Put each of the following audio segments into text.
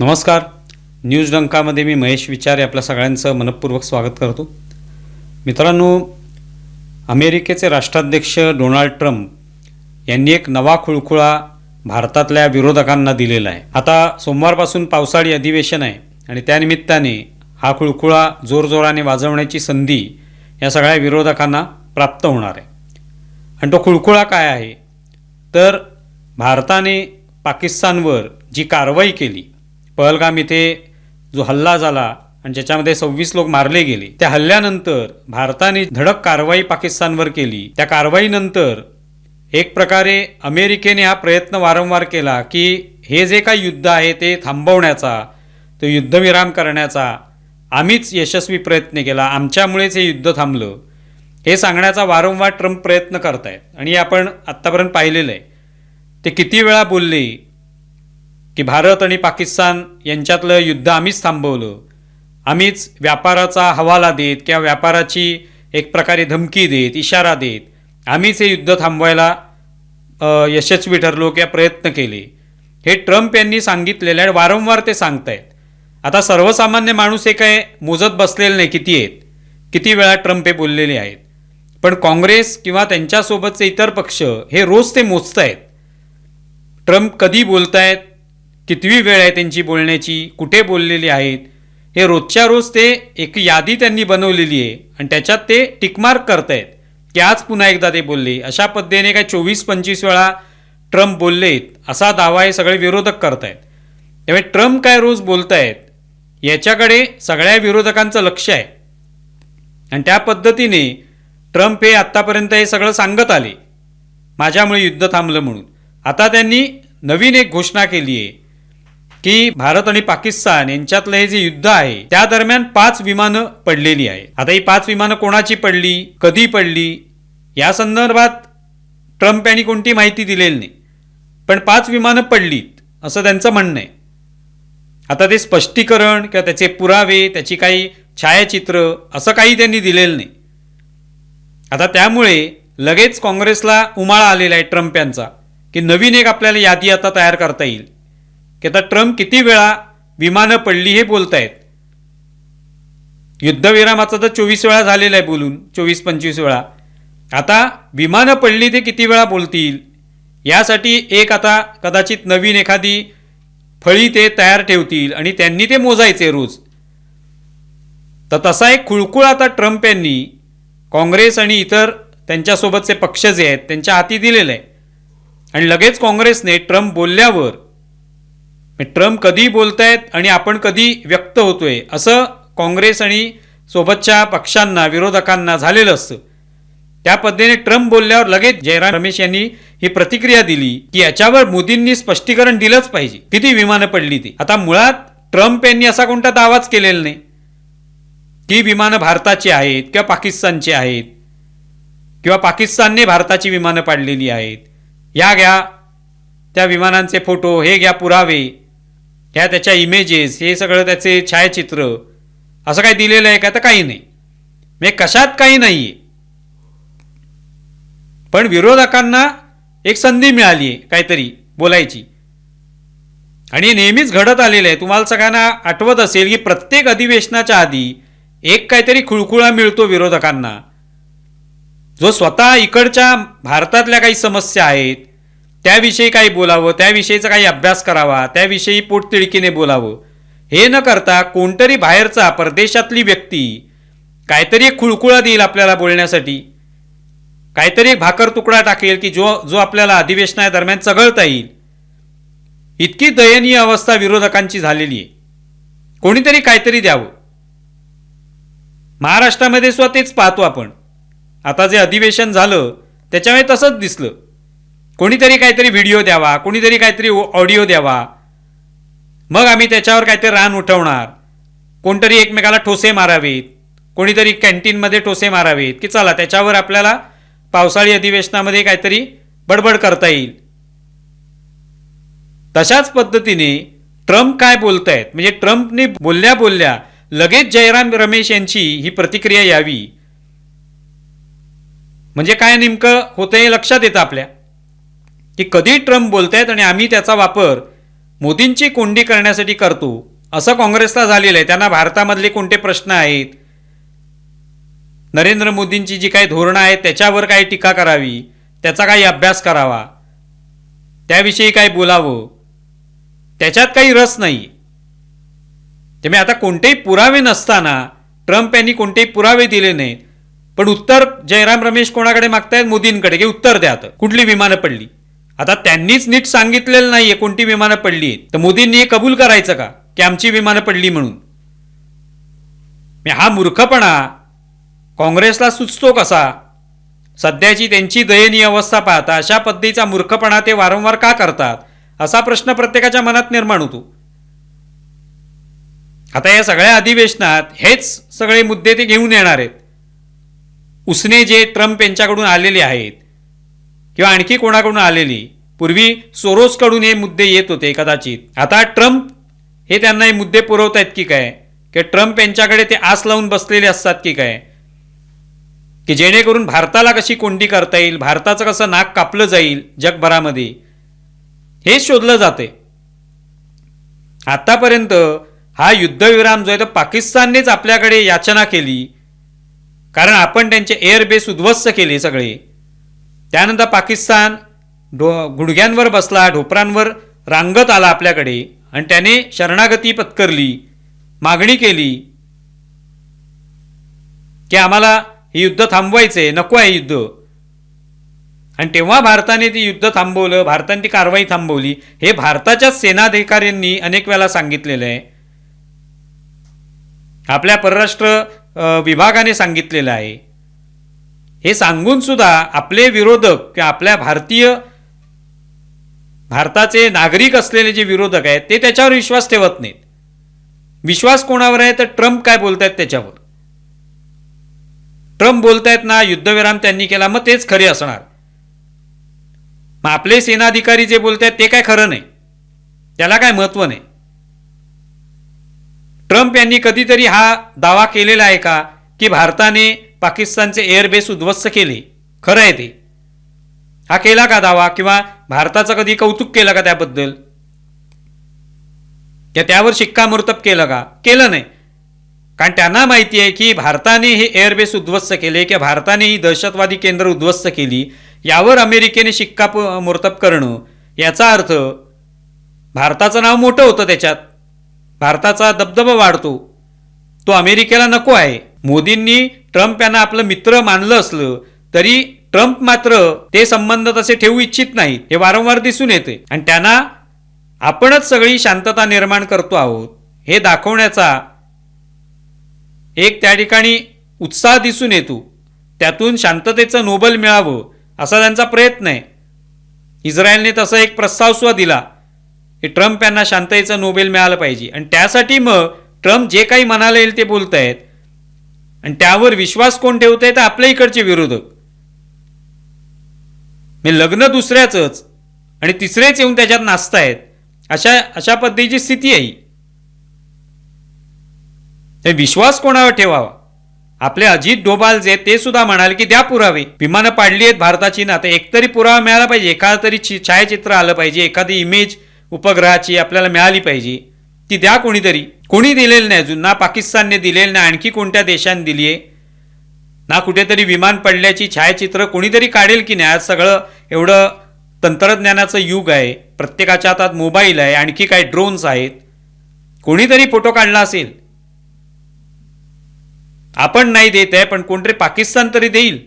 नमस्कार. न्यूज डंकामध्ये मी महेश विचार आपल्या सगळ्यांचं मनपूर्वक स्वागत करतो. मित्रांनो अमेरिकेचे राष्ट्राध्यक्ष डोनाल्ड ट्रम्प यांनी एक नवा खुळखुळा भारतातल्या विरोधकांना दिलेला आहे. आता सोमवारपासून पावसाळी अधिवेशन आहे आणि त्यानिमित्ताने हा खुळखुळा जोरजोराने वाजवण्याची संधी या सगळ्या विरोधकांना प्राप्त होणार आहे. आणि तो खुळखुळा काय आहे? तर भारताने पाकिस्तानवर जी कारवाई केली पहलगाम इथे जो हल्ला झाला आणि ज्याच्यामध्ये सव्वीस लोक मारले गेले त्या हल्ल्यानंतर भारताने धडक कारवाई पाकिस्तानवर केली. त्या कारवाईनंतर एक प्रकारे अमेरिकेने हा प्रयत्न वारंवार केला की हे जे काही युद्ध आहे ते थांबवण्याचा तो युद्धविराम करण्याचा आम्हीच यशस्वी प्रयत्न केला. आमच्यामुळेच हे युद्ध थांबलं. हे सांगण्याचा वारंवार ट्रम्प प्रयत्न करतायत. आणि आपण आत्तापर्यंत पाहिलेलं आहे. ते किती वेळा बोलले की भारत आणि पाकिस्तान यांच्यातलं युद्ध आम्हीच थांबवलं. आम्हीच व्यापाराचा हवाला देत किंवा व्यापाराची एक प्रकारे धमकी देत इशारा देत आम्हीच हे युद्ध थांबवायला यशस्वी ठरलो किंवा प्रयत्न केले. हे ट्रम्प यांनी सांगितलेलं आहे वारंवार ते सांगतायत. आता सर्वसामान्य माणूस हे काय मोजत बसलेले नाही किती आहेत? किती वेळा ट्रम्प हे बोललेले आहेत? पण काँग्रेस किंवा त्यांच्यासोबतचे इतर पक्ष हे रोज ते मोजत आहेत ट्रम्प कधी बोलतायत? कितवी वेळ आहे त्यांची बोलण्याची? कुठे बोललेली आहेत? हे रोजच्या रोज ते एक यादी त्यांनी बनवलेली आहे आणि त्याच्यात ते टिकमार्क करत आहेत की आज पुन्हा एकदा ते बोलले. अशा पद्धतीने काय चोवीस पंचवीस वेळा ट्रम्प बोललेत असा दावा हे सगळे विरोधक करत आहेत त्यामुळे ट्रम्प काय रोज बोलत आहेत याच्याकडे सगळ्या विरोधकांचं लक्ष आहे. आणि त्या पद्धतीने ट्रम्प हे आत्तापर्यंत हे सगळं सांगत आले. माझ्यामुळे युद्ध थांबलं म्हणून. आता त्यांनी नवीन एक घोषणा केली आहे. की भारत आणि पाकिस्तान यांच्यातलं हे जे युद्ध आहे त्या दरम्यान पाच विमानं पडलेली आहे आता ही पाच विमानं कोणाची पडली कधी पडली या संदर्भात ट्रम्प यांनी कोणती माहिती दिलेली नाही. पण पाच विमानं पडलीत असं त्यांचं म्हणणं आहे. आता ते स्पष्टीकरण किंवा त्याचे पुरावे त्याची काही छायाचित्र असं काही त्यांनी दिलेलं नाही. आता त्यामुळे लगेच काँग्रेसला उमाळा आलेला आहे ट्रम्प यांचा की नवीन एक आपल्याला यादी आता तयार करता येईल. की आता ट्रम्प किती वेळा विमानं पडली हे बोलतायत? युद्धविरामाचा तर चोवीस वेळा झालेला आहे बोलून चोवीस पंचवीस वेळा. आता विमानं पडली ते किती वेळा बोलतील? यासाठी एक आता कदाचित नवीन एखादी फळी ते तयार ठेवतील आणि त्यांनी ते मोजायचे रोज. तर तसा एक खुळखुळ आता ट्रम्प यांनी काँग्रेस आणि इतर त्यांच्यासोबतचे पक्ष जे आहेत त्यांच्या हाती दिलेलं आहे. आणि लगेच काँग्रेसने ट्रम्प बोलल्यावर ट्रम्प कधी आहेत आणि आपण कधी व्यक्त होतोय असं काँग्रेस आणि सोबतच्या पक्षांना विरोधकांना झालेलं असतं. त्या पद्धतीने ट्रम्प बोलल्यावर लगेच जयराम रमेश यांनी ही प्रतिक्रिया दिली की याच्यावर मोदींनी स्पष्टीकरण दिलंच पाहिजे. किती विमानं पडली ती. आता मुळात ट्रम्प यांनी असा कोणता दावाच केलेला नाही. की विमानं भारताची आहेत किंवा पाकिस्तानची आहेत किंवा पाकिस्तानने भारताची विमानं पाडलेली आहेत. या घ्या त्या विमानांचे फोटो हे घ्या पुरावे. ह्या त्याच्या इमेजेस हे सगळं त्याचे छायाचित्र असं काही दिलेलं आहे का? तर काही नाही. म्हणजे कशात काही नाही आहे पण विरोधकांना एक संधी मिळाली आहे काहीतरी बोलायची. आणि नेहमीच घडत आलेलं आहे. तुम्हाला सगळ्यांना आठवत असेल की प्रत्येक अधिवेशनाच्या आधी एक काहीतरी खुळखुळा मिळतो विरोधकांना. जो स्वतः इकडच्या भारतातल्या काही समस्या आहेत त्याविषयी काही बोलावं त्याविषयीचा काही अभ्यास करावा त्याविषयी पोटतिडकीने बोलावं. हे न करता कोणतरी बाहेरचा परदेशातली व्यक्ती काहीतरी एक खुळखुळा देईल आपल्याला बोलण्यासाठी. काहीतरी एक भाकर तुकडा टाकेल की जो जो आपल्याला अधिवेशनादरम्यान चघळता येईल. इतकी दयनीय अवस्था विरोधकांची झालेली आहे. कोणीतरी काहीतरी द्यावं. महाराष्ट्रामध्ये सुद्धा तेच पाहतो आपण. आता जे अधिवेशन झालं त्याच्यामुळे तसंच दिसलं. कोणीतरी काहीतरी व्हिडिओ द्यावा कोणीतरी काहीतरी ऑडिओ द्यावा. मग आम्ही त्याच्यावर काहीतरी रान उठवणार. कोणतरी एकमेकाला ठोसे मारावेत. कोणीतरी कॅन्टीनमध्ये ठोसे मारावेत की चला त्याच्यावर आपल्याला पावसाळी अधिवेशनामध्ये काहीतरी बडबड करता येईल. तशाच पद्धतीने ट्रम्प काय बोलतायत? म्हणजे ट्रम्पने बोलल्या बोलल्या लगेच जयराम रमेश यांची ही प्रतिक्रिया यावी. म्हणजे काय नेमकं होतं हे लक्षात येतं आपल्या. की कधी ट्रम्प बोलतायत आणि आम्ही त्याचा वापर मोदींची कोंडी करण्यासाठी करतो असं काँग्रेसला झालेलं आहे त्यांना भारतामधले कोणते प्रश्न आहेत? नरेंद्र मोदींची जी काही धोरणं आहेत त्याच्यावर काही टीका करावी त्याचा काही अभ्यास करावा त्याविषयी काही बोलावं त्याच्यात काही रस नाही. त्यामुळे आता कोणतेही पुरावे नसताना ट्रम्प यांनी कोणतेही पुरावे दिले नाहीत. पण उत्तर जयराम रमेश कोणाकडे मागतायत? मोदींकडे. की उत्तर द्या आता. कुठली विमानं पडली? आता त्यांनीच नीट सांगितलेलं नाहीये कोणती विमानं पडली. तर मोदींनी हे कबूल करायचं का? की आमची विमानं पडली म्हणून? मी हा मूर्खपणा काँग्रेसला सुचतो कसा? सध्याची त्यांची दयनीय अवस्था पाहता अशा पद्धतीचा मूर्खपणा ते वारंवार का करतात? असा प्रश्न प्रत्येकाच्या मनात निर्माण होतो. आता या सगळ्या अधिवेशनात हेच सगळे मुद्दे ते घेऊन येणार आहेत. उसने जे ट्रम्प यांच्याकडून आलेले आहेत किंवा आणखी कोणाकडून आलेली पूर्वी सोरोसकडून हे मुद्दे येत होते कदाचित. आता ट्रम्प हे त्यांना हे मुद्दे पुरवत आहेत की काय? की ट्रम्प यांच्याकडे ते आस लावून बसलेले असतात की काय? की जेणेकरून भारताला कशी कोंडी करता येईल? भारताचं कसं नाक कापलं जाईल जगभरामध्ये? हे शोधलं जाते. आतापर्यंत हा युद्धविराम जो आहे तो पाकिस्ताननेच आपल्याकडे याचना केली. कारण आपण त्यांचे एअरबेस उद्ध्वस्त केले सगळे. त्यानंतर पाकिस्तान डो गुडघ्यांवर बसला ढोपरांवर रांगत आला आपल्याकडे आणि त्याने शरणागती पत्करली मागणी केली की आम्हाला हे युद्ध थांबवायचंय नको आहे युद्ध. आणि तेव्हा भारताने ते युद्ध थांबवलं भारताने ती कारवाई थांबवली. हे भारताच्याच सेनाधिकाऱ्यांनी अनेक वेळा सांगितलेलं आहे. आपल्या परराष्ट्र विभागाने सांगितलेलं आहे. हे सांगून सुद्धा आपले विरोधक किंवा आपल्या भारतीय भारताचे नागरिक असलेले जे विरोधक आहेत ते त्याच्यावर विश्वास ठेवत नाहीत. विश्वास कोणावर आहे? तर ट्रम्प काय बोलतायत त्याच्यावर. ट्रम्प बोलतायत ना युद्धविराम त्यांनी केला मग तेच खरे असणार. मग आपले सेनाधिकारी जे बोलतायत ते काय खरं नाही. त्याला काय महत्त्व नाही. ट्रम्प यांनी कधीतरी हा दावा केलेला आहे का की भारताने पाकिस्तानचे एअरबेस उद्ध्वस्त केले. खरं आहे ते. हा केला का दावा किंवा भारताचं कधी कौतुक केलं का त्याबद्दल? त्या त्यावर शिक्कामोर्तब केलं का? केलं नाही. कारण त्यांना माहिती आहे की भारताने हे एअरबेस उद्ध्वस्त केले किंवा भारताने ही दहशतवादी केंद्र उद्ध्वस्त केली यावर अमेरिकेने शिक्का मोर्तब करणं याचा अर्थ भारताचं नाव मोठं होतं त्याच्यात. भारताचा दबदबा वाढतो. तो अमेरिकेला नको आहे. मोदींनी ट्रम्प यांना आपलं मित्र मानलं असलं तरी ट्रम्प मात्र ते संबंध तसे ठेवू इच्छित नाही हे वारंवार दिसून येते. आणि त्यांना आपणच सगळी शांतता निर्माण करतो आहोत हे दाखवण्याचा एक त्या ठिकाणी उत्साह दिसून येतो. त्यातून शांततेचं नोबल मिळावं असा त्यांचा प्रयत्न आहे. इस्रायलने तसा एक प्रस्ताव सुद्धा दिला की ट्रम्प यांना शांततेचं नोबेल मिळालं पाहिजे. आणि त्यासाठी मग ट्रम्प जे काही म्हणायला येईल ते बोलतायत. आणि त्यावर विश्वास कोण ठेवत आहे तर आपल्या इकडचे विरोधक. मी लग्न दुसऱ्याचंच आणि तिसरेच येऊन त्याच्यात नाचतायत. अशा अशा पद्धतीची स्थिती आहे ही. तर विश्वास कोणावर ठेवावा? आपले अजित डोबाल जे आहेत, ते सुद्धा म्हणाले की द्या पुरावे. विमानं पाडली आहेत भारताची ना तर एकतरी पुरावा मिळाला पाहिजे. एखादं तरी छायाचित्र आलं पाहिजे. एखादी इमेज उपग्रहाची आपल्याला मिळाली पाहिजे. ती द्या कोणीतरी. कोणी दिलेलं नाही अजून. ना पाकिस्तानने दिलेलं नाही आणखी कोणत्या देशाने दिली आहे? ना कुठेतरी विमान पडल्याची छायाचित्र कोणीतरी काढेल की नाही? आज सगळं एवढं तंत्रज्ञानाचं युग आहे. प्रत्येकाच्या हातात मोबाईल आहे आणखी काय ड्रोन्स आहेत. कोणीतरी फोटो काढला असेल. आपण नाही देत आहे पण कोणतरी पाकिस्तान तरी देईल.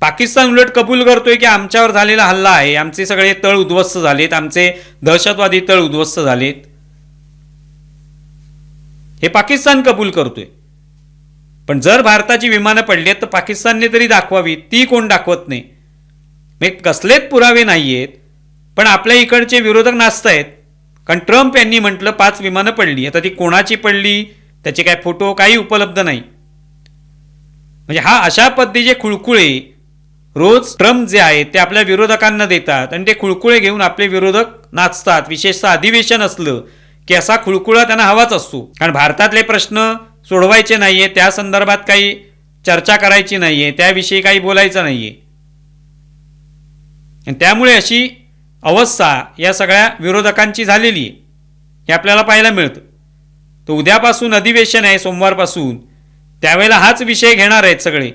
पाकिस्तान उलट कबूल करतोय की आमच्यावर झालेला हल्ला आहे. आमचे सगळे तळ उद्ध्वस्त झालेत. आमचे दहशतवादी तळ उद्ध्वस्त झालेत. हे पाकिस्तान कबूल करतोय. पण जर भारताची विमानं पडली आहेत तर पाकिस्तानने तरी दाखवावी. ती कोण दाखवत नाही. मग कसलेच पुरावे नाही आहेत पण आपल्या इकडचे विरोधक नाचतायत कारण ट्रम्प यांनी म्हटलं पाच विमानं पडली. आता ती कोणाची पडली त्याचे काय फोटो काही उपलब्ध नाही. म्हणजे हा अशा पद्धतीचे खुळकुळे रोज ट्रम्प जे आहेत ते आपल्या विरोधकांना देतात. आणि ते खुळकुळे घेऊन आपले विरोधक नाचतात. विशेषतः अधिवेशन असलं की असा खुळखुळा त्यांना हवाच असतो. कारण भारतातले प्रश्न सोडवायचे नाहीये त्या संदर्भात काही चर्चा करायची नाहीये त्याविषयी काही बोलायचं नाहीये. आणि त्यामुळे अशी अवस्था या सगळ्या विरोधकांची झालेली आहे हे आपल्याला पाहायला मिळतं. तर उद्यापासून अधिवेशन आहे सोमवारपासून. त्यावेळेला हाच विषय घेणार आहेत सगळे.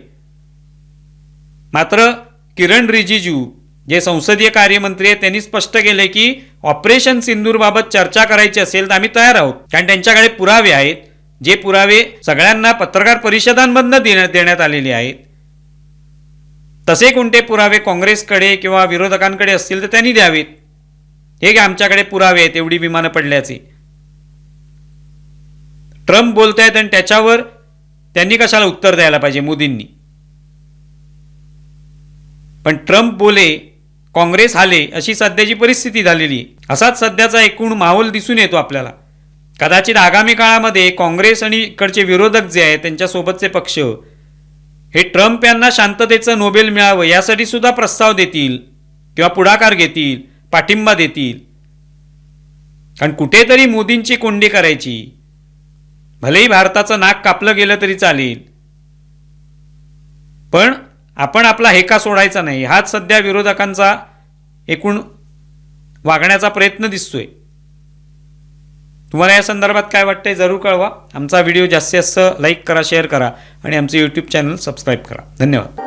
मात्र किरण रिजिजू जे संसदीय कार्यमंत्री आहेत त्यांनी स्पष्ट केले की ऑपरेशन सिंदूरबाबत चर्चा करायची असेल तर आम्ही तयार आहोत. कारण त्यांच्याकडे पुरावे आहेत. जे पुरावे सगळ्यांना पत्रकार परिषदांमधनं देण्यात देण्यात आलेले आहेत. तसे कोणते पुरावे काँग्रेसकडे किंवा विरोधकांकडे असतील तर त्यांनी द्यावेत. हे की आमच्याकडे पुरावे आहेत एवढी विमानं पडल्याचे. ट्रम्प बोलत आहेत आणि त्याच्यावर त्यांनी कशाला उत्तर द्यायला पाहिजे? मोदींनी. पण ट्रम्प बोले काँग्रेस हाले अशी सध्याची परिस्थिती झालेली. असाच सध्याचा एकूण माहोल दिसून येतो आपल्याला. कदाचित आगामी काळामध्ये काँग्रेस आणि इकडचे विरोधक जे आहेत त्यांच्यासोबतचे पक्ष हे ट्रम्प यांना शांततेचं नोबेल मिळावं यासाठी सुद्धा प्रस्ताव देतील किंवा पुढाकार घेतील पाठिंबा देतील. कारण कुठेतरी मोदींची कोंडी करायची. भलेही भारताचं नाक कापलं गेलं तरी चालेल. पण आपण आपला हेका सोडायचा नाही. हाच सध्या विरोधकांचा एकूण वागण्याचा प्रयत्न दिसतोय. तुम्हाला या संदर्भात काय वाटतंय जरूर कळवा. आमचा व्हिडिओ जास्तीत जास्त लाईक करा शेअर करा आणि आमचं यूट्यूब चॅनल सबस्क्राईब करा. धन्यवाद.